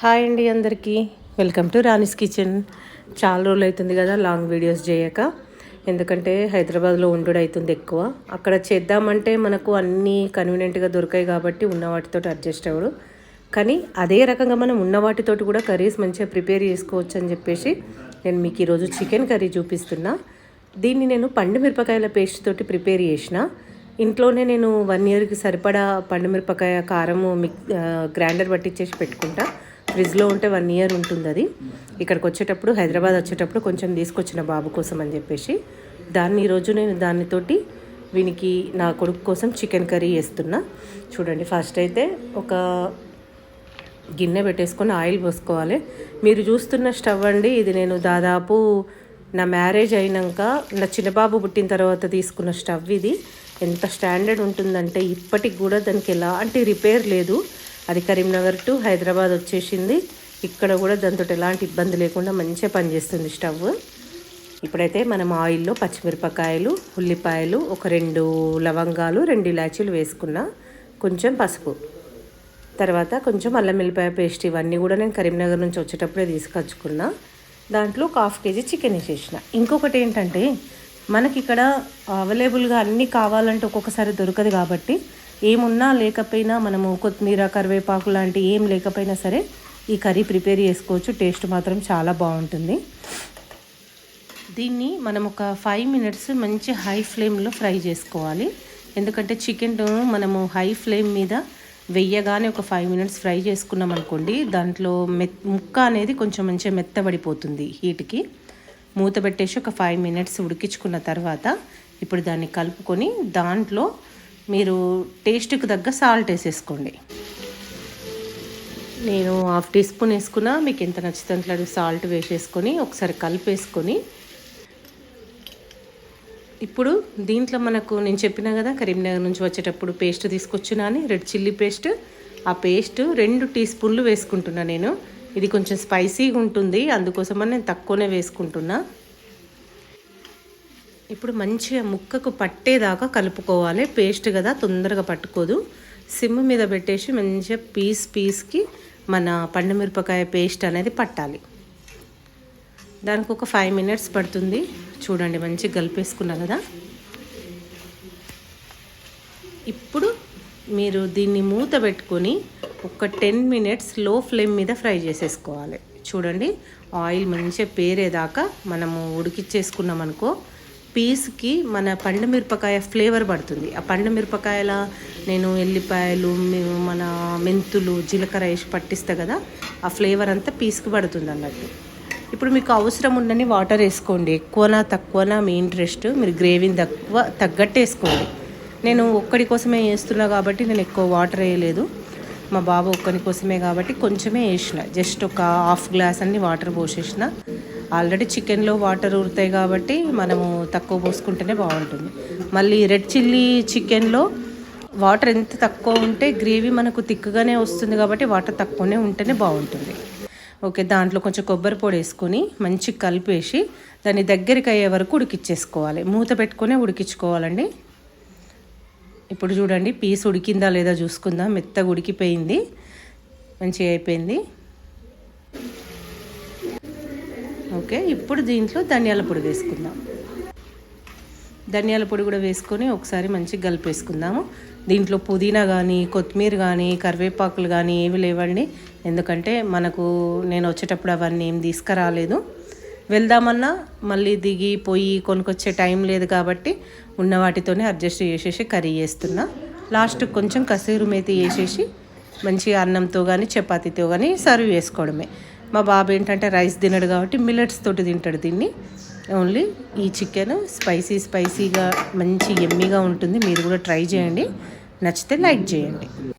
Hi అండి అందరికీ. Welcome to Rani's kitchen. చాలా రోజులు అవుతుంది కదా లాంగ్ వీడియోస్ చేయక. ఎందుకంటే హైదరాబాద్లో ఉండుడు అవుతుంది ఎక్కువ. అక్కడ చేద్దామంటే మనకు అన్నీ కన్వీనియంట్గా దొరికాయి కాబట్టి ఉన్న వాటితో అడ్జస్ట్ అవ్వడు. కానీ అదే రకంగా మనం ఉన్న వాటితోటి కూడా కర్రీస్ మంచిగా ప్రిపేర్ చేసుకోవచ్చు అని చెప్పేసి నేను మీకు ఈరోజు చికెన్ కర్రీ చూపిస్తున్నా. దీన్ని నేను పండు మిరపకాయల పేస్ట్ తోటి ప్రిపేర్ చేసిన. ఇంట్లోనే నేను వన్ ఇయర్కి సరిపడా పండు మిరపకాయ కారము మిక్ గ్రైండర్ పట్టించేసి పెట్టుకుంటా. ఫ్రిడ్జ్లో ఉంటే వన్ ఇయర్ ఉంటుంది అది. ఇక్కడికి వచ్చేటప్పుడు హైదరాబాద్ వచ్చేటప్పుడు కొంచెం తీసుకొచ్చిన బాబు కోసం అని చెప్పేసి దాన్ని ఈరోజు నేను దానితోటి వీనికి నా కొడుకు కోసం చికెన్ కర్రీ వేస్తున్నా చూడండి ఫస్ట్ అయితే ఒక గిన్నె పెట్టేసుకొని ఆయిల్ పోసుకోవాలి. మీరు చూస్తున్న స్టవ్ అండి ఇది నేను దాదాపు నా మ్యారేజ్ అయినాక నా చిన్నబాబు పుట్టిన తర్వాత తీసుకున్న స్టవ్ ఇది. ఎంత స్టాండర్డ్ ఉంటుందంటే ఇప్పటికి కూడా దానికి ఎలాంటి రిపేర్ లేదు. అది కరీంనగర్ టు హైదరాబాద్ వచ్చేసింది. ఇక్కడ కూడా దాంతో ఎలాంటి ఇబ్బంది లేకుండా మంచిగా పనిచేస్తుంది స్టవ్. ఇప్పుడైతే మనం ఆయిల్లో పచ్చిమిరపకాయలు ఉల్లిపాయలు ఒక రెండు లవంగాలు రెండు ఇలాచీలు వేసుకున్నా కొంచెం పసుపు. తర్వాత కొంచెం అల్లం వెల్లిపాయ పేస్ట్ ఇవన్నీ కూడా నేను కరీంనగర్ నుంచి వచ్చేటప్పుడే తీసుకొచ్చుకున్నా. దాంట్లో ఒక హాఫ్ కేజీ చికెన్ వేసేసిన. ఇంకొకటి ఏంటంటే మనకి ఇక్కడ అవైలబుల్గా అన్నీ కావాలంటే ఒక్కొక్కసారి దొరకదు కాబట్టి ఏమున్నా లేకపోయినా మనము కొత్తిమీర కరివేపాకు లాంటి ఏం లేకపోయినా సరే ఈ కర్రీ ప్రిపేర్ చేసుకోవచ్చు. టేస్ట్ మాత్రం చాలా బాగుంటుంది. దీన్ని మనం ఒక ఫైవ్ మినిట్స్ మంచి హై ఫ్లేమ్లో ఫ్రై చేసుకోవాలి. ఎందుకంటే చికెన్ మనము హై ఫ్లేమ్ మీద వెయ్యగానే ఒక ఫైవ్ మినిట్స్ ఫ్రై చేసుకున్నాం అనుకోండి దాంట్లో మెత్ ముక్క అనేది కొంచెం మంచిగా మెత్తబడిపోతుంది హీట్కి. మూత పెట్టేసి ఒక ఫైవ్ మినిట్స్ ఉడికించుకున్న తర్వాత ఇప్పుడు దాన్ని కలుపుకొని దాంట్లో మీరు టేస్ట్కి తగ్గ సాల్ట్ వేసేసుకోండి. నేను హాఫ్ టీ స్పూన్ వేసుకున్నా మీకు ఎంత నచ్చితే సాల్ట్ వేసేసుకొని ఒకసారి కలిపేసుకొని. ఇప్పుడు దీంట్లో మనకు నేను చెప్పిన కదా కరీంనగర్ నుంచి వచ్చేటప్పుడు పేస్ట్ తీసుకొచ్చినా అని రెడ్ చిల్లీ పేస్ట్. ఆ పేస్ట్ రెండు టీ స్పూన్లు వేసుకుంటున్నా నేను. ఇది కొంచెం స్పైసీగా ఉంటుంది అందుకోసమని నేను తక్కువనే వేసుకుంటున్నా. ఇప్పుడు మంచిగా ముక్కకు పట్టేదాకా కలుపుకోవాలి. పేస్ట్ కదా తొందరగా పట్టుకోదు. సిమ్ మీద పెట్టేసి మంచిగా పీస్ పీస్కి మన పండు మిరపకాయ పేస్ట్ అనేది పట్టాలి. దానికి ఒక ఫైవ్ మినిట్స్ పడుతుంది. చూడండి మంచిగా కలిపేసుకున్నా కదా. ఇప్పుడు మీరు దీన్ని మూత పెట్టుకొని ఒక టెన్ మినిట్స్లో ఫ్లేమ్ మీద ఫ్రై చేసేసుకోవాలి. చూడండి ఆయిల్ మంచిగా పేరేదాకా మనము ఉడికిచ్చేసుకున్నాం అనుకో పీస్కి మన పండు మిరపకాయ ఫ్లేవర్ పడుతుంది. ఆ పండు మిరపకాయల నేను ఎల్లిపాయలు మన మెంతులు జీలకర్ర వేసి పట్టిస్తా కదా ఆ ఫ్లేవర్ అంతా పీస్కి పడుతుంది అన్నట్టు. ఇప్పుడు మీకు అవసరం ఉండని వాటర్ వేసుకోండి. ఎక్కువనా తక్కువనా మీ ఇంట్రెస్ట్ మీరు గ్రేవీని తక్కువ తగ్గట్టు వేసుకోండి. నేను ఒక్కడి కోసమే వేస్తున్నా కాబట్టి నేను ఎక్కువ వాటర్ వేయలేదు. మా బాబు ఒక్కని కోసమే కాబట్టి కొంచెమే వేసిన. జస్ట్ ఒక హాఫ్ గ్లాస్ అన్ని వాటర్ పోసేసిన. ఆల్రెడీ చికెన్లో వాటర్ ఉరుతాయి కాబట్టి మనము తక్కువ పోసుకుంటేనే బాగుంటుంది. మళ్ళీ రెడ్ చిల్లీ చికెన్లో వాటర్ ఎంత తక్కువ ఉంటే గ్రేవీ మనకు తిక్కుగానే వస్తుంది కాబట్టి వాటర్ తక్కువనే ఉంటేనే బాగుంటుంది. ఓకే దాంట్లో కొంచెం కొబ్బరి పొడి వేసుకొని మంచి కలిపేసి దాన్ని దగ్గరికి అయ్యే వరకు ఉడికిచ్చేసుకోవాలి. మూత పెట్టుకొని ఉడికించుకోవాలండి. ఇప్పుడు చూడండి పీస్ ఉడికిందా లేదా చూసుకుందాం. మెత్తగా ఉడికిపోయింది. మంచిగా అయిపోయింది. ఓకే ఇప్పుడు దీంట్లో ధనియాల పొడి వేసుకుందాం. ధనియాల పొడి కూడా వేసుకొని ఒకసారి మంచిగా కలిపేసుకుందాము. దీంట్లో పుదీనా కానీ కొత్తిమీర కానీ కరివేపాకులు కానీ ఏవి లేవండి. ఎందుకంటే మనకు నేను వచ్చేటప్పుడు అవన్నీ ఏం తీసుకురాలేదు. వెళ్దామన్నా మళ్ళీ దిగి పోయి కొనుకొచ్చే టైం లేదు కాబట్టి ఉన్న వాటితోనే అడ్జస్ట్ చేసేసి కర్రీ చేస్తున్నా. లాస్ట్ కొంచెం కసూరు మేతి వేసేసి మంచిగా అన్నంతో కానీ చపాతీతో కానీ సర్వ్ చేసుకోవడమే. మా బాబు ఏంటంటే రైస్ తినడు కాబట్టి మిల్లెట్స్ తోటి తింటాడు దీన్ని. ఓన్లీ ఈ చికెన్ స్పైసీ స్పైసీగా మంచి ఎమ్మీగా ఉంటుంది. మీరు కూడా ట్రై చేయండి. నచ్చితే లైక్ చేయండి.